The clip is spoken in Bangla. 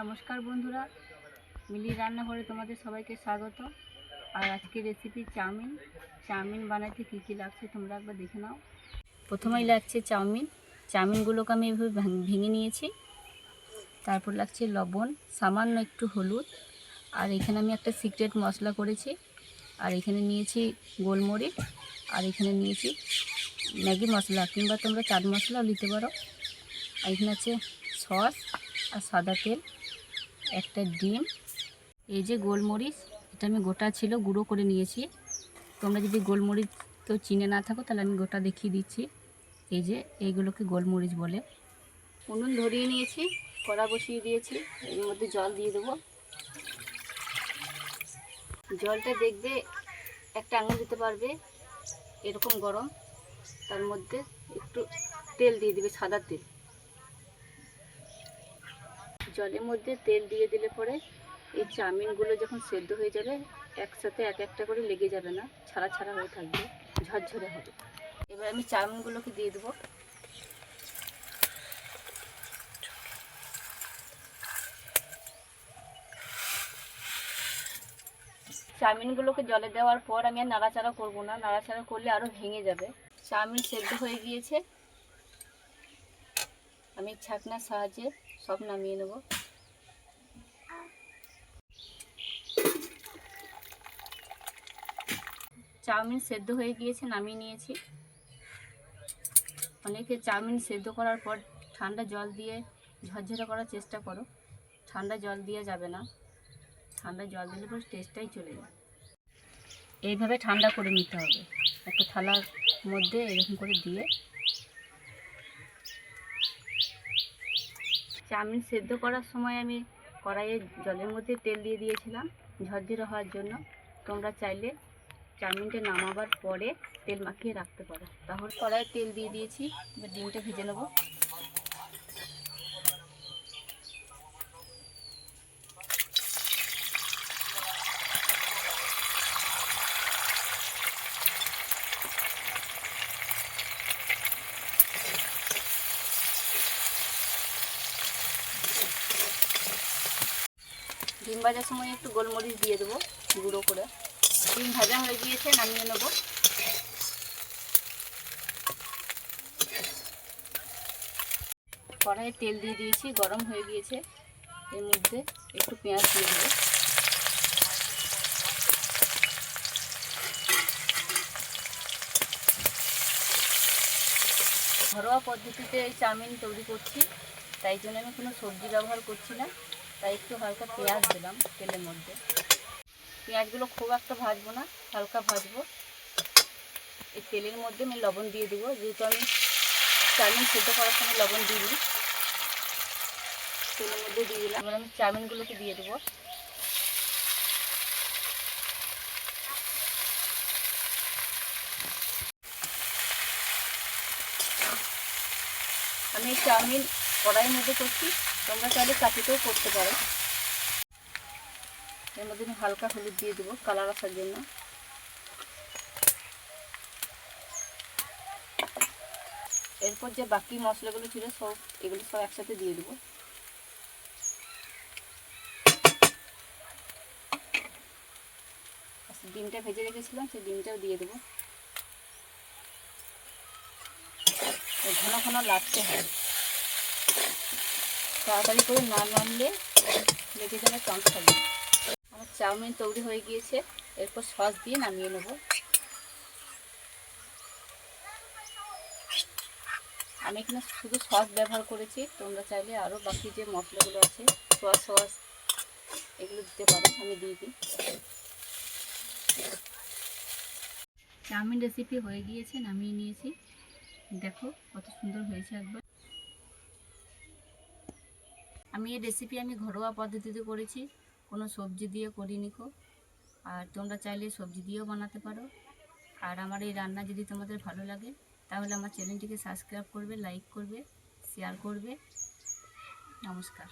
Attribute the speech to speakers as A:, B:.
A: নমস্কার বন্ধুরা মিলি রান্নাঘরে তোমাদের সবাইকে স্বাগত। আর আজকে রেসিপি চাউমিন। চাউমিন বানাতে কী কী লাগছে তোমরা একবার দেখে নাও। প্রথমেই লাগছে চাউমিন। চাউমিনগুলোকে আমি এভাবে ভেঙে নিয়েছি। তারপর লাগছে লবণ, সামান্য একটু হলুদ। আর এখানে আমি একটা সিক্রেট মশলা করেছি। আর এখানে নিয়েছি গোলমরিচ। আর এখানে নিয়েছি ম্যাগি মশলা কিংবা তোমরা চাট মশলাও নিতে পারো। আর এখানে আছে সস আর সাদা তেল। একটা ডিম, এই যে গোলমরিচ, এটা আমি গোটা ছিল, গুঁড়ো করে নিয়েছি। তোমরা যদি গোলমরিচ তো চিনে না থাকো, তাহলে আমি গোটা দেখিয়ে দিচ্ছি। এই যে এইগুলোকে গোলমরিচ বলে। উনুন ধরিয়ে নিয়েছি, কড়া বসিয়ে দিয়েছি, এর মধ্যে জল দিয়ে দেবো। জলটা দেখবে একটা আঙুল দিতে পারবে, এরকম গরম। তার মধ্যে একটু তেল দিয়ে দিবে, সাদা তেল। জলের মধ্যে তেল দিয়ে দিলে পরে এই চাউমিনগুলো যখন সেদ্ধ হয়ে যাবে, একসাথে এক একটা করে লেগে যাবে না, ছাড়া ছাড়া হয়ে থাকবে, ঝরঝরে হবে। এবার আমি চাউমিনগুলোকে দিয়ে দেবো। চাউমিনগুলোকে জলে দেওয়ার পর আমি আর নাড়াচাড়া করব না, নাড়াচাড়া করলে আরও ভেঙে যাবে। চাউমিন সেদ্ধ হয়ে গিয়েছে। আমি ছাকনার সাহায্যে সব নামিয়ে নেব। চাউমিন সেদ্ধ হয়ে গিয়েছে, নামিয়ে নিয়েছি। অনেকে চাউমিন সেদ্ধ করার পর ঠান্ডা জল দিয়ে ঝরঝরে করার চেষ্টা করো। ঠান্ডা জল দিয়ে যাবে না। ঠান্ডা জল দিলে পরে টেস্টটাই চলে যায়। এইভাবে ঠান্ডা করে নিতে হবে। একটা থালার মধ্যে এরকম করে দিয়ে চাউমিন সেদ্ধ করার সময় আমি কড়াইয়ে জলের মধ্যে তেল দিয়ে দিয়েছিলাম, ঝরঝরে হওয়ার জন্য। তোমরা চাইলে চাউমিনটা নামাবার পরে তেল মাখিয়ে রাখতে পারো। তাহলে কড়াইয়ে তেল দিয়ে দিয়েছি ডিমটা ভেজে নেব। ডিম ভাজার সময় একটু গোলমরিচ দিয়ে দেবো, গুঁড়ো করে। ডিম ভাজা হয়ে গিয়েছে, নামিয়ে নেব। কড়াইয়ে তেল দিয়ে দিয়েছি, গরম হয়ে গিয়েছে। এর মধ্যে একটু পেঁয়াজ দিয়ে দেবো। ঘরোয়া পদ্ধতিতে এই চাউমিন তৈরি করছি, তাই জন্য আমি কোনো সবজি ব্যবহার করছি না। তাই একটু হালকা পেঁয়াজ দিলাম তেলের মধ্যে। পেঁয়াজগুলো খুব একটা ভাজবো না, হালকা ভাজবো। এই তেলের মধ্যে আমি লবণ দিয়ে দেবো, যেহেতু আমি চাউমিন সেদ্ধ করার সময় লবণ দিইনি তেলের মধ্যে দিয়ে দিলাম। এবার আমি চাউমিনগুলোকে দিয়ে দেবো। আমি চাউমিন কড়াইয়ের মধ্যে করছি। তোমরা চাইলে কাঠিতেও করতে পারো। এর মধ্যে আমি হালকা হলুদ দিয়ে দেবো কালার আসার জন্য। এরপর যে বাকি মশলাগুলো ছিল সব, এগুলো সব একসাথে দিয়ে দেবো। ডিমটা ভেজে রেখেছিলাম, সেই ডিমটাও দিয়ে দেবো। ঘন ঘন লাগতে হয় তাড়াতাড়ি করে না নামলে লেগে যাবে থাকবে। আমার চাউমিন তৈরি হয়ে গিয়েছে, এরপর সস দিয়ে নামিয়ে নেব। আমি এখানে শুধু সস ব্যবহার করেছি, তোমরা চাইলে আরও বাকি যে মশলাগুলো আছে, সস সস, এগুলো দিতে পারো, আমি দিয়ে দিই। চাউমিন রেসিপি হয়ে গিয়েছে, নামিয়ে নিয়েছি। দেখো কত সুন্দর হয়েছে একবার। আমি এই রেসিপি আমি ঘরোয়া পদ্ধতিতে করেছি। কোনো সবজি দিয়ে করিনি কো আর তোমরা চাইলে সবজি দিয়েও বানাতে পারো। আর আমার এই রান্না যদি তোমাদের ভালো লাগে, তাহলে আমার চ্যানেলটিকে সাবস্ক্রাইব করবে লাইক করবে শেয়ার করবে। নমস্কার।